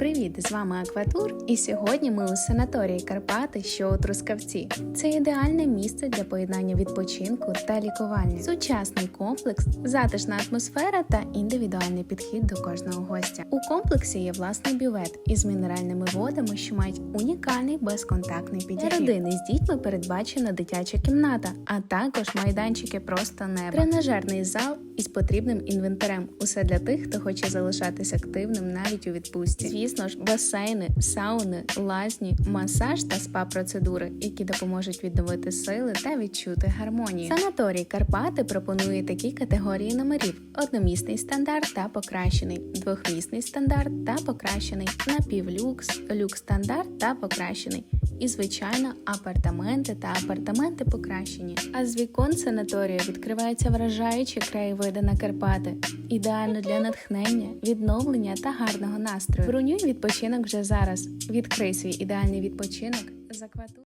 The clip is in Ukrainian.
Привіт! З вами Акватур, і сьогодні ми у санаторії Карпати, що у Трускавці. Це ідеальне місце для поєднання відпочинку та лікування. Сучасний комплекс, затишна атмосфера та індивідуальний підхід до кожного гостя. У комплексі є власний бювет із мінеральними водами, що мають унікальний безконтактний підігрів. Для родини з дітьми передбачена дитяча кімната, а також майданчики просто неба. Тренажерний зал із потрібним інвентарем. Усе для тих, хто хоче залишатись активним навіть у відпустці. Звісно ж, басейни, сауни, лазні, масаж та спа-процедури, які допоможуть відновити сили та відчути гармонію. Санаторій Карпати пропонує такі категорії номерів: одномісний стандарт та покращений, двохмісний стандарт та покращений, напівлюкс, люкс стандарт та покращений. І, звичайно, апартаменти та апартаменти покращені. А з вікон санаторію відкриваються вражаючі краєвиди на Карпати, ідеально для натхнення, відновлення та гарного настрою. Бронюй відпочинок вже зараз. Відкрий свій ідеальний відпочинок за акватур.